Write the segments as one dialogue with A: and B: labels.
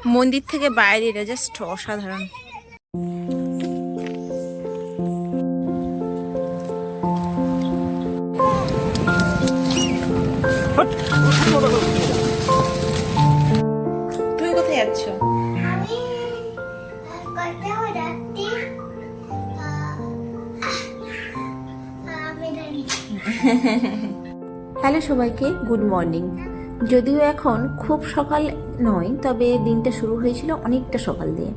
A: মন্দির থেকে বাইরে এটা জাস্ট অসাধারণ। তুমি কোথায় যাচ্ছ?
B: হয়ে
C: হ্যালো সবাইকে গুড মর্নিং যদিও এখন খুব সকাল নয়, তবে দিনটা শুরু হয়েছিল অনেকটা সকাল দিয়ে।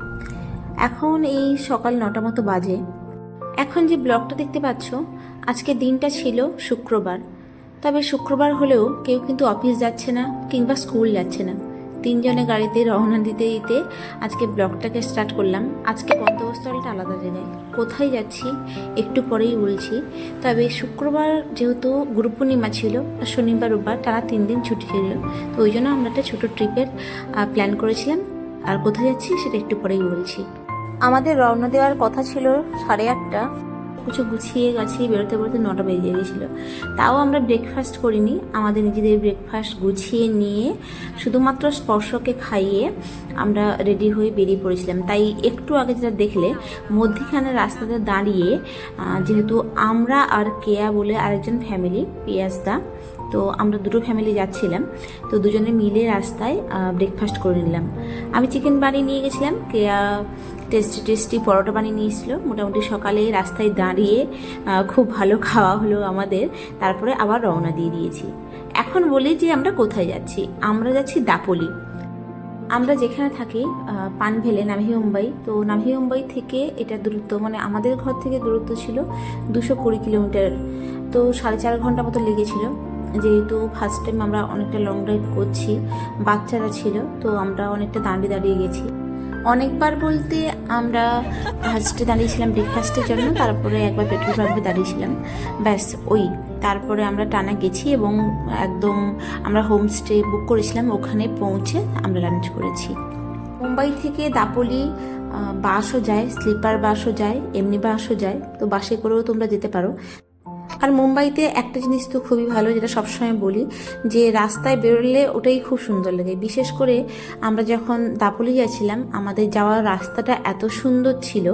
C: এখন এই সকাল নটা মতো বাজে। এখন যে ব্লগটা দেখতে পাচ্ছ, আজকে দিনটা ছিল শুক্রবার। তবে শুক্রবার হলেও কেউ কিন্তু অফিস যাচ্ছে না কিংবা স্কুল যাচ্ছে না। তিনজনে গাড়িতে রওনা দিতে দিতে আজকে ব্লগটাকে স্টার্ট করলাম। আজকে গন্তব্যস্থলটা আলাদা জায়গায়। কোথায় যাচ্ছি একটু পরেই বলছি। তবে শুক্রবার যেহেতু গুরু পূর্ণিমা ছিল, আর শনিবার, রোববার টানা তিন দিন ছুটি ছিল। তো ওই জন্য আমরা একটা ছোটো ট্রিপের প্ল্যান করেছিলাম। আর কোথায় যাচ্ছি সেটা একটু পরেই বলছি। আমাদের রওনা দেওয়ার কথা ছিল সাড়ে আটটা। কিছু গুছিয়ে গাছিয়ে বেরোতে বেরোতে নটা বেজে গেছিল। তাও আমরা ব্রেকফাস্ট করিনি। আমাদের নিজেদের ব্রেকফাস্ট গুছিয়ে নিয়ে শুধুমাত্র স্পর্শকে খাইয়ে আমরা রেডি হয়ে বেরিয়ে পড়েছিলাম। তাই একটু আগে যেটা দেখলে, মধ্যিখানে রাস্তাতে দাঁড়িয়ে যেহেতু আমরা আর কেয়া বলে আরেকজন ফ্যামিলি পিয়াসদা তো আমরা দুটো ফ্যামিলি যাচ্ছিলাম, তো দুজনে মিলে রাস্তায় ব্রেকফাস্ট করে নিলাম। আমি চিকেন বানিয়ে নিয়ে গেছিলাম, কেয়া টেস্টি টেস্টি পরোটা বানিয়ে নিয়েছিল। মোটামুটি সকালে রাস্তায় দাঁড়িয়ে খুব ভালো খাওয়া হলো আমাদের। তারপরে আবার রওনা দিয়ে দিয়েছি। এখন বলি যে আমরা কোথায় যাচ্ছি? আমরা যাচ্ছি দাপলি। আমরা যেখানে থাকি পানভেলে নাভি মুম্বাই। তো নাভি মুম্বাই থেকে এটা দূরত্ব মানে আমাদের ঘর থেকে দূরত্ব ছিল দুশো কুড়ি কিলোমিটার। তো সাড়ে চার ঘণ্টা মতো লেগেছিল। যেহেতু ফার্স্ট টাইম আমরা অনেকটা লং ড্রাইভ করছি, বাচ্চারা ছিল, তো আমরা অনেকটা দাঁড়িয়ে দাঁড়িয়ে গেছি। অনেকবার বলতে আমরা ফার্স্টে দাঁড়িয়েছিলাম ব্রেকফাস্টের জন্য, তারপরে একবার পেট্রোল পাম্পে দাঁড়িয়েছিলাম। ব্যাস, ওই। তারপরে আমরা টানা গেছি এবং একদম আমরা হোমস্টে বুক করেছিলাম, ওখানে পৌঁছে আমরা লাঞ্চ করেছি। মুম্বাই থেকে দাপোলি বাসও যায় স্লিপার বাসও যায়, এমনি বাসও যায়, তো বাসে করেও তোমরা যেতে পারো। আর মুম্বাইতে একটা জিনিস তো খুবই ভালো যেটা সবসময় বলি, যে রাস্তায় বেরোলে ওটাই খুব সুন্দর লাগে। বিশেষ করে আমরা যখন দাপলি যাচ্ছিলাম, আমাদের যাওয়ার রাস্তাটা এত সুন্দর ছিল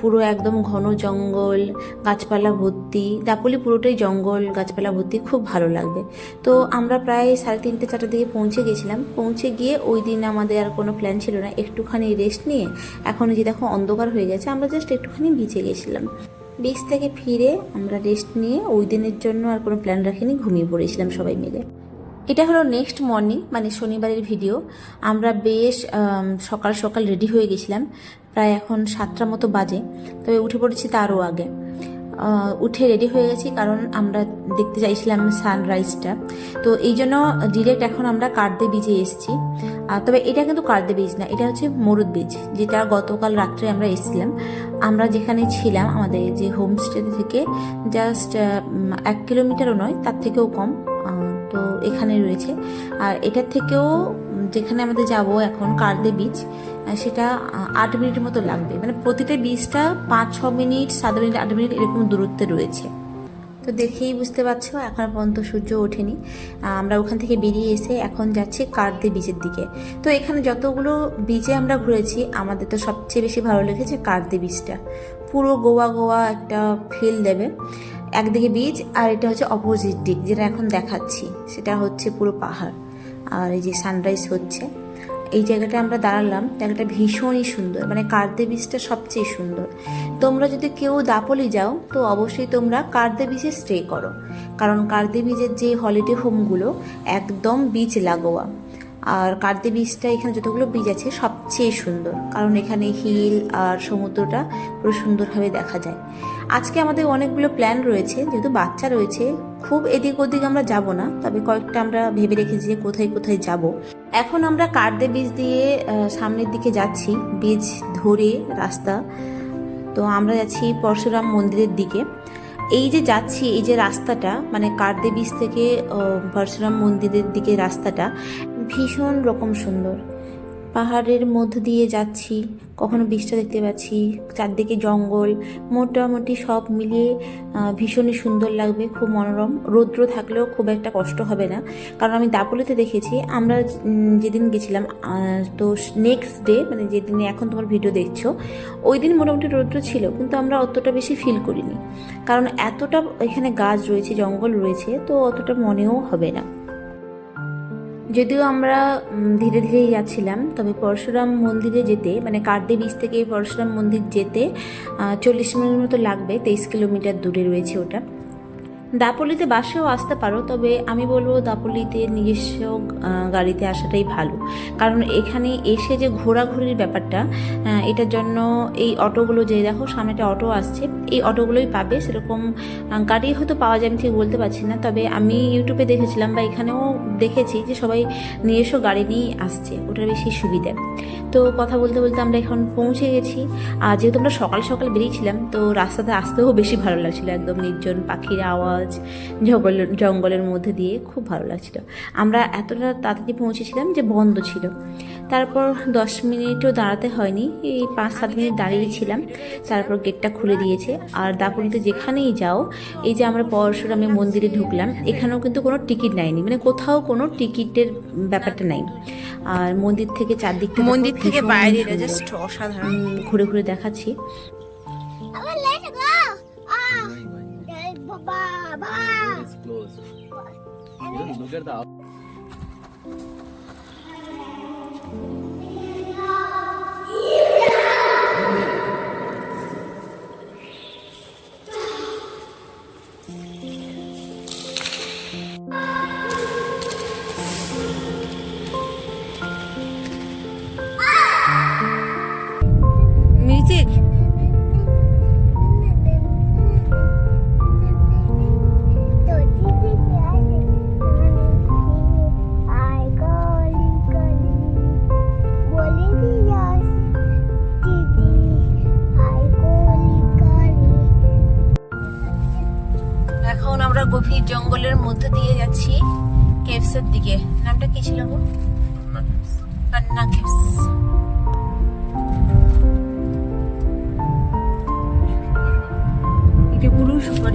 C: পুরো একদম ঘন জঙ্গল, গাছপালা ভর্তি, দাপলি পুরোটাই জঙ্গল, গাছপালা ভর্তি, খুব ভালো লাগবে। তো আমরা প্রায় সাড়ে তিনটে, চারটার দিকে পৌঁছে গেছিলাম। পৌঁছে গিয়ে ওই দিন আমাদের আর কোনো প্ল্যান ছিল না। একটুখানি রেস্ট নিয়ে, এখন যে দেখো অন্ধকার হয়ে গেছে, আমরা জাস্ট একটুখানি ভিজে গেছিলাম। বিচ থেকে ফিরে আমরা রেস্ট নিয়ে ওই দিনের জন্য আর কোনো প্ল্যান রাখিনি, ঘুমিয়ে পড়েছিলাম সবাই মিলে। এটা হলো নেক্সট মর্নিং মানে শনিবারের ভিডিও আমরা বেশ সকাল সকাল রেডি হয়ে গেছিলাম। প্রায় এখন সাতটার মতো বাজে। তবে উঠে পড়েছি তারও আগে। উঠে রেডি হয়ে গেছি কারণ আমরা দেখতে চাইছিলাম সানরাইজটা তো এই জন্য ডিরেক্ট এখন আমরা কার্দে বিচে এসেছি। তবে এটা কিন্তু কার্দে বিচ না এটা হচ্ছে মরুদ বীজ যেটা গতকাল রাত্রে আমরা এসেছিলাম। আমরা যেখানে ছিলাম আমাদের যে হোমস্টে থেকে জাস্ট এক কিলোমিটারও নয় তার থেকেও কম তো এখানে রয়েছে। আর এটার থেকেও যেখানে আমাদের যাব এখন কার্দে আহ, সেটা আট মিনিটের মতো লাগবে। মানে প্রতিটা বীজটা পাঁচ, ছ মিনিট, সাত মিনিট, আট মিনিট এরকম দূরত্বে রয়েছে। তো দেখেই বুঝতে পারছ, এখনও পর্যন্ত সূর্য ওঠেনি। আমরা ওখান থেকে বেরিয়ে এসে এখন যাচ্ছি কার্দে বিচের দিকে। তো এখানে যতগুলো বীজে আমরা ঘুরেছি, আমাদের তো সবচেয়ে বেশি ভালো লেগেছে কার্দে বীজটা। পুরো গোয়া গোয়া একটা ফিল দেবে। একদিকে বীজ আর এটা হচ্ছে অপোজিট দিক, যেটা এখন দেখাচ্ছি। সেটা হচ্ছে পুরো পাহাড়। আর এই যে সানরাইজ হচ্ছে। এই জায়গাটা আমরা দাঁড়ালাম, জায়গাটা ভীষণই সুন্দর মানে কার্দে বিচটা সবচেয়ে সুন্দর। তোমরা যদি কেউ দাপলি যাও, তো অবশ্যই তোমরা কার্দে বিচে স্টে করো। কারণ কার্দে বিচের যে হলিডে হোমগুলো একদম বিচ লাগোয়া। আর কার্দে বিচটা এখানে যতগুলো বিচ আছে, সবচেয়ে সুন্দর। কারণ এখানে হিল আর সমুদ্রটা পুরো সুন্দরভাবে দেখা যায়। আজকে আমাদের অনেকগুলো প্ল্যান রয়েছে, যেহেতু বাচ্চা রয়েছে, খুব এদিক ওদিক আমরা যাব না, তবে কয়েকটা আমরা ভেবে রেখেছি যে কোথায় কোথায় যাব। এখন আমরা কার্দে বীজ দিয়ে সামনের দিকে যাচ্ছি, বীজ ধরে রাস্তা। তো আমরা যাচ্ছি পরশুরাম মন্দিরের দিকে। এই যে যাচ্ছি, এই যে রাস্তাটা মানে কার্দে বীজ থেকে পরশুরাম মন্দিরের দিকে রাস্তাটা ভীষণ রকম সুন্দর। পাহাড়ের মধ্য দিয়ে যাচ্ছি কখনো বৃষ্টি দেখতে পাচ্ছি, চারদিকে জঙ্গল, মোটামুটি সব মিলিয়ে ভীষণই সুন্দর লাগবে, খুব মনোরম। রৌদ্র থাকলেও খুব একটা কষ্ট হবে না। কারণ আমি দাপোলিতে দেখেছি, আমরা যেদিন গেছিলাম তো নেক্সট ডে মানে যেদিনে এখন তোমার ভিডিও দেখছ ওই দিন মোটামুটি রৌদ্র ছিল, কিন্তু আমরা অতটা বেশি ফিল করিনি। কারণ এতটা এখানে গাছ রয়েছে, জঙ্গল রয়েছে, তো অতটা মনেও হবে না। যদিও আমরা ধীরে ধীরেই যাচ্ছিলাম, তবে পরশুরাম মন্দিরে যেতে মানে কার্দে বীজ থেকে পরশুরাম মন্দির যেতে চল্লিশ মিনিট মতো লাগবে, তেইশ কিলোমিটার দূরে রয়েছে ওটা। দাপলিতে বাসেও আসতে পারো, তবে আমি বলব দাপলিতে নিজস্ব গাড়িতে আসাটাই ভালো। কারণ এখানে এসে যে ঘোরাঘুরির ব্যাপারটা এটার জন্য এই অটোগুলো যে দেখো, সামনে একটা অটো আসছে, এই অটোগুলোই পাবে, সেরকম গাড়ি হয়তো পাওয়া যায়, আমি ঠিক বলতে পারছি না, তবে আমি ইউটিউবে দেখেছিলাম বা এখানেও দেখেছি যে সবাই নিজস্ব গাড়ি নিয়েই আসছে, ওটার বেশি সুবিধা। তো কথা বলতে বলতে আমরা এখন পৌঁছে গেছি। আর যেহেতু আমরা সকাল সকাল বেরিয়েছিলাম, তো রাস্তাতে আসতেও বেশি ভালো লাগছিল। একদম নির্জন পাখির আওয়াজ, জঙ্গল, জঙ্গলের মধ্যে দিয়ে খুব ভালো লাগছিল। আমরা এতটা তাড়াতাড়ি পৌঁছেছিলাম যে বন্ধ ছিল। তারপর দশ মিনিটও দাঁড়াতে হয়নি, এই পাঁচ সাত মিনিট দাঁড়িয়েছিলাম তারপর গেটটা খুলে দিয়েছে। আর দাপুরিতে যেখানেই যাও, এই যে আমরা পরশুরামে মন্দিরে ঢুকলাম, এখানেও কিন্তু কোনো টিকিট নেয়নি। মানে কোথাও কোনো টিকিটের ব্যাপারটা নাই। আর মন্দির থেকে চারদিকটা
A: মন্দির থেকে
C: বাইরে
A: জাস্ট অসাধারণ।
C: ঘুরে ঘুরে দেখাচ্ছি।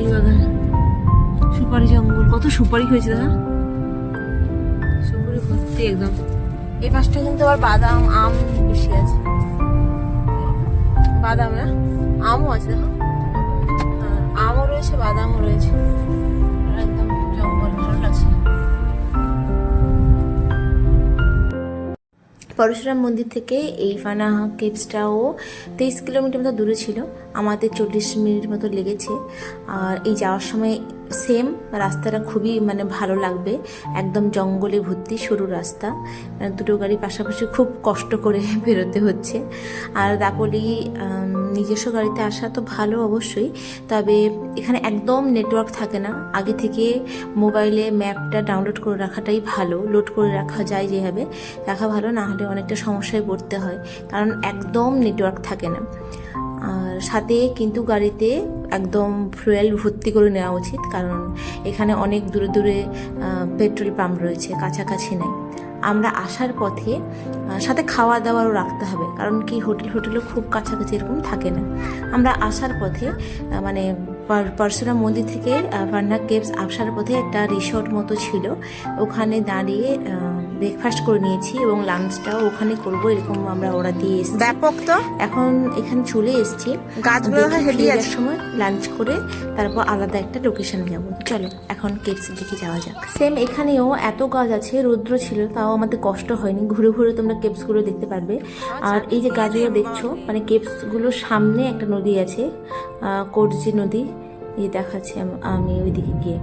A: সুপারি বাগান। সুপারি জঙ্গল কত সুপারি হয়েছে দাদা? সুপারি ভর্তি একদম। এই পাশটা কিন্তু আবার বাদাম আম বেশি আছে। বাদাম না? আমও আছে দেখো। হ্যাঁ, আমও রয়েছে বাদামও রয়েছে। একদম জঙ্গল ভালো লাগছে।
C: পরশুরাম মন্দির থেকে এই ফানা কেপসটাও তেইশ কিলোমিটার মতো দূরে ছিল। আমাদের চল্লিশ মিনিট মতো লেগেছে। আর এই যাওয়ার সময় সেম রাস্তাটা খুবই মানে ভালো লাগবে। একদম জঙ্গলে ভর্তি সরু রাস্তা। মানে দুটো গাড়ি পাশাপাশি খুব কষ্ট করে বেরোতে হচ্ছে। আর দাপলি নিজস্ব গাড়িতে আসা তো ভালো অবশ্যই, তবে এখানে একদম নেটওয়ার্ক থাকে না। আগে থেকে মোবাইলে ম্যাপটা ডাউনলোড করে রাখাটাই ভালো লোড করে রাখা যায় যেভাবে, রাখা ভালো, না হলে অনেকটা সমস্যায় পড়তে হয়, কারণ একদম নেটওয়ার্ক থাকে না। আর সাথে কিন্তু গাড়িতে একদম ফুয়েল ভর্তি করে নেওয়া উচিত, কারণ এখানে অনেক দূরে দূরে পেট্রোল পাম্প রয়েছে, কাছাকাছি নেই। আমরা আসার পথে সাথে খাওয়া দাওয়ারও রাখতে হবে। কারণ কি, হোটেল, হোটেলও খুব কাছাকাছি এরকম থাকে না। আমরা আসার পথে মানে পার্সোনা মন্দির থেকে পান্না কেভস আসার পথে একটা রিসর্ট মতো ছিল। ওখানে দাঁড়িয়ে ব্রেকফাস্ট করে নিয়েছি এবং লাঞ্চটাও ওখানে করব এরকম আমরা ওরা দিয়ে এসেছি।
A: ব্যাপক তো?
C: এখন এখানে চলে এসেছি।
A: গাছগুলো
C: ফিরে সময় লাঞ্চ করে তারপর আলাদা একটা লোকেশন যাব। চলো এখন কেপসের দিকে যাওয়া যাক। সেম এখানেও এত গাছ আছে রৌদ্র ছিল তাও আমাদের কষ্ট হয়নি। ঘুরে ঘুরে তোমরা কেপসগুলো দেখতে পারবে। আর এই যে গাছগুলো দেখছ মানে কেপসগুলোর সামনে একটা নদী আছে কোটজি নদী এই দেখাচ্ছে আমি ওইদিকে গিয়ে।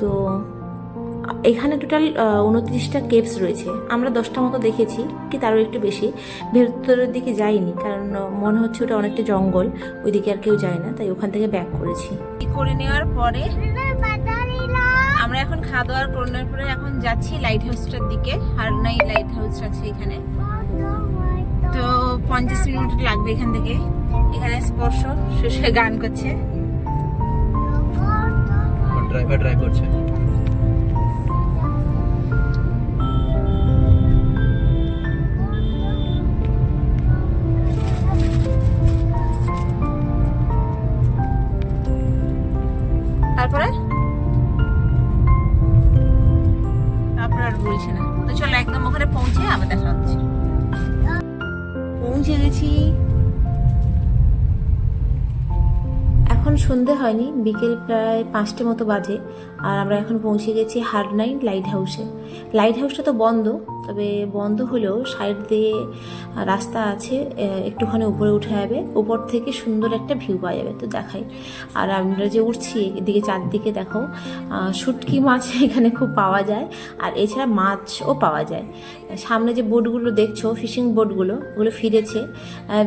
C: তো এখানে টোটাল উনত্রিশটা কেপস রয়েছে। আমরা দশটা মতো দেখেছি কি তারও একটু বেশি। ভেতরের দিকে যাইনি কারণ মনে হচ্ছে ওটা অনেকটা জঙ্গল ওইদিকে আর কেউ যায় না তাই ওখান থেকে ব্যাক করেছি।
A: করে নেওয়ার পরে আমরা এখন খাওয়া দাওয়ার করোনার পরে এখন যাচ্ছি লাইট হাউসটার দিকে হারনাই লাইট হাউস আছে এখানে। তো পঞ্চাশ মিনিট লাগবে এখান থেকে। এখানে স্পর্শ শুষে গান করছে।
D: ড্রাইভার ড্রাইভ করছে।
C: তারপরে সন্ধে হয়নি, বিকেল প্রায় পাঁচটা মতো বাজে, আর আমরা এখন পৌঁছে গেছি হারনাইন লাইট হাউসে লাইট হাউসটা তো বন্ধ, তবে বন্ধ হলেও সাইড দিয়ে রাস্তা আছে একটুখানি উপরে উঠে যাবে, উপর থেকে সুন্দর একটা ভিউ পাওয়া যাবে, তো দেখাই। আর আমরা যে উঠছি, এদিকে চারদিকে দেখো শুটকি মাছ এখানে খুব পাওয়া যায়, আর এছাড়া মাছও পাওয়া যায়। সামনে যে বোটগুলো দেখছ, ফিশিং বোটগুলো, ওগুলো ফিরেছে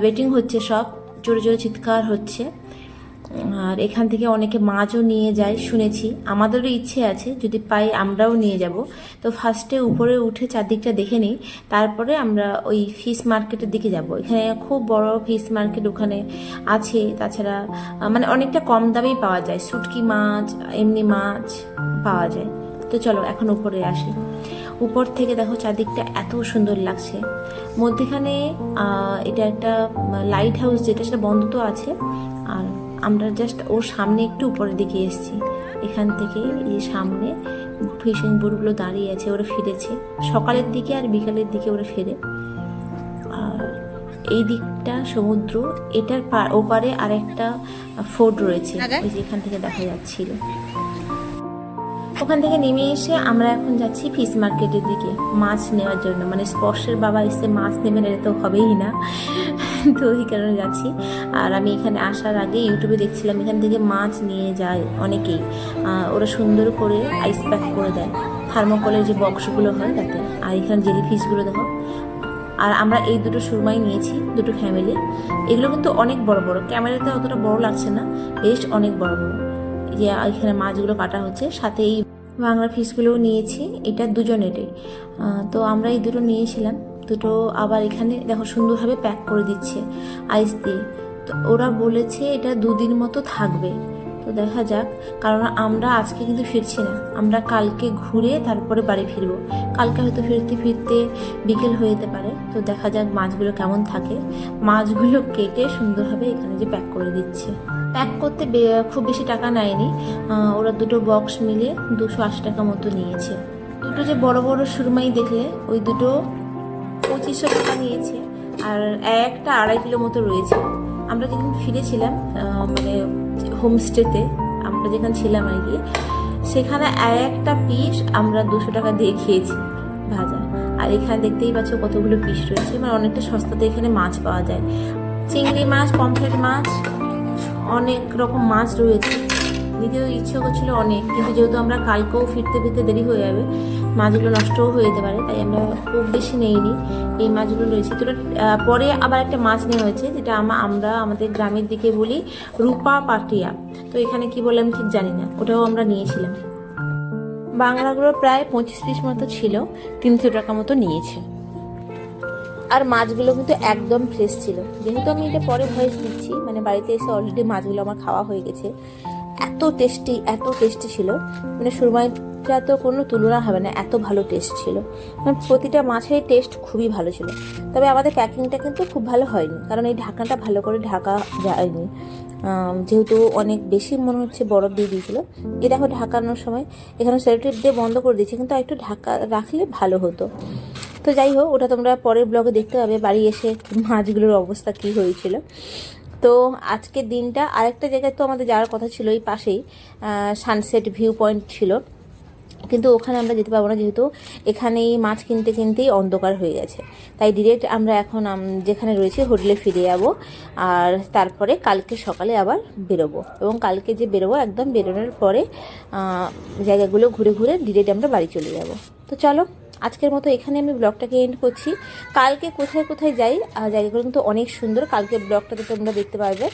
C: ওয়েটিং হচ্ছে সব, জোরে জোরে চিৎকার হচ্ছে। আর এখান থেকে অনেকে মাছও নিয়ে যায়, শুনেছি। আমাদেরও ইচ্ছে আছে, যদি পাই আমরাও নিয়ে যাব। তো ফার্স্টে উপরে উঠে চারদিকটা দেখে নিই, তারপরে আমরা ওই ফিশ মার্কেটের দিকে যাব। এখানে খুব বড় ফিশ মার্কেট ওখানে আছে, তাছাড়া মানে অনেকটা কম দামেই পাওয়া যায়। শুটকি মাছ, এমনি মাছ পাওয়া যায়। তো চলো, এখন উপরে আসি। উপর থেকে দেখো চারদিকটা এত সুন্দর লাগছে। মধ্যেখানে এটা একটা লাইট হাউস যেটা সেটা বন্ধ তো আছে। আর আমরা জাস্ট ওর সামনে একটু উপরের দিকে এসেছি। এখান থেকে এই সামনে ফিশিং বোটগুলো দাঁড়িয়ে আছে ওরা ফিরেছে। সকালের দিকে আর বিকালের দিকে ওরা ফেরে। আর এই দিকটা সমুদ্র এটার ওপারে আরেকটা ফোর্ট রয়েছে? ওই এখান থেকে দেখা যাচ্ছিল। ওখান থেকে নেমে এসে আমরা এখন যাচ্ছি ফিশ মার্কেটের দিকে মাছ নেওয়ার জন্য। মানে স্পর্শের বাবা এসে মাছ নেবেন এটা তো হবেই না। তো এই কারণে যাচ্ছি। আর আমি এখানে আসার আগে ইউটিউবে দেখছিলাম, এখান থেকে মাছ নিয়ে যায় অনেকেই। ওরা সুন্দর করে আইস প্যাক করে দেয়। থার্মোকলের যে বক্সগুলো হয় তাতে। আর এখানে জেলি ফিশগুলো দেখো। আর আমরা এই দুটো সুরমাই নিয়েছি, দুটো ফ্যামিলি এগুলো কিন্তু অনেক বড় বড়। ক্যামেরাতে অতটা বড় লাগছে না। বেশ অনেক বড় বড়। যে এখানে মাছগুলো কাটা হচ্ছে, সাথে এই বাংলা ফিশগুলোও নিয়েছি। এটা দুজনেরই। তো আমরা এই দুটো নিয়েছিলাম। দুটো আবার এখানে দেখো সুন্দরভাবে প্যাক করে দিচ্ছে আইস দিয়ে। তো ওরা বলেছে এটা দুদিন মতো থাকবে। তো দেখা যাক, কারণ আমরা আজকে কিন্তু ফিরছি না। আমরা কালকে ঘুরে তারপরে বাড়ি ফিরবো। কালকে হয়তো ফিরতে ফিরতে বিকেল হয়ে যেতে পারে। তো দেখা যাক মাছগুলো কেমন থাকে। মাছগুলো কেটে সুন্দরভাবে এখানে যে প্যাক করে দিচ্ছে। প্যাক করতে খুব বেশি টাকা নেয়নি। ওরা দুটো বক্স মিলে দুশো আশি টাকা মতো নিয়েছে। দুটো যে বড় বড় সুরমাই দেখলে, ওই দুটো পঁচিশশো টাকা নিয়েছে। আর একটা আড়াই কিলো মতো রয়েছে। আমরা যেদিন ফিরেছিলাম মানে হোমস্টেতে, আমরা যেখানে ছিলাম আর কি, সেখানে একটা পিস আমরা দুশো টাকা দিয়ে খেয়েছি ভাজা। আর এখানে দেখতেই পাচ্ছ কতগুলো পিস রয়েছে। মানে অনেকটা সস্তাতে এখানে মাছ পাওয়া যায়। চিংড়ি মাছ, পমফ্রেট মাছ, অনেক রকম মাছ রয়েছে। তো ইচ্ছে করছিল অনেক। কিন্তু যেহেতু আমরা কালকেও ফিরতে ফিরতে দেরি হয়ে যাবে মাছগুলো নষ্টও হয়ে যেতে পারে, তাই আমরা খুব বেশি নেইনি এই মাছগুলো রয়েছে। তো পরে আবার একটা মাছ নেওয়া হয়েছে, যেটা আমা, আমরা আমাদের গ্রামের দিকে বলি রূপা পাটিয়া। তো এখানে কি বললাম ঠিক জানি না, ওটাও আমরা নিয়েছিলাম। বাংলাগুলো প্রায় পঁচিশ পিস মতো ছিল, তিনশো টাকা মতো নিয়েছে। আর মাছগুলো কিন্তু একদম ফ্রেশ ছিল। যেহেতু আমি এটা পরে ভয়েস দিচ্ছি মানে বাড়িতে এসে অলরেডি মাছগুলো আমার খাওয়া হয়ে গেছে। এত টেস্টি এত টেস্টি ছিল। মানে তো কোনো তুলনা হবে না, এত ভালো টেস্ট ছিল। মানে প্রতিটা মাছের টেস্ট খুবই ভালো ছিল। তবে আমাদের প্যাকিংটা কিন্তু খুব ভালো হয়নি, কারণ এই ঢাকনাটা ভালো করে ঢাকা যায়নি। যেহেতু অনেক বেশি মনে হচ্ছে বরফ দিয়ে দিয়েছিলো। এ দেখো ঢাকানোর সময়, এখানে সেলোটেপ দিয়ে বন্ধ করে দিয়েছে, কিন্তু একটু ঢাকা রাখলে ভালো হতো। তো যাই হোক, ওটা তোমরা পরের ব্লগে দেখতে পাবে, বাড়ি এসে মাছগুলোর অবস্থা কী হয়েছিল। তো আজকের দিনটা, আরেকটা জায়গায় তো আমাদের যাওয়ার কথা ছিল এই পাশেই সানসেট ভিউ পয়েন্ট ছিল। কিন্তু ওখানে আমরা যেতে পারব না যেহেতু এখানেই মাছ কিনতে কিনতেই অন্ধকার হয়ে গেছে। তাই ডিরেক্ট আমরা এখন যেখানে রয়েছে হোটেলে ফিরে যাব আর তারপরে কালকে সকালে আবার বেরোবো এবং কালকে যে বেরোবো একদম বেরোনোর পরে জায়গাগুলো ঘুরে ঘুরে ডিরেক্ট আমরা বাড়ি চলে যাব। তো চলো, আজকের মতো এখানে আমি ব্লগটাকে এন্ড করছি। কালকে কোথায় কোথায় যাই জায়গাগুলো কিন্তু অনেক সুন্দর। কালকে ব্লগটাতে তোমরা দেখতে পারবে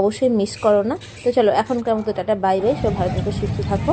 C: অবশ্যই মিস করো না। তো চলো, এখনকার মতো টাটা বাই বাই সব ভালো থেকো, সুস্থ থাকো।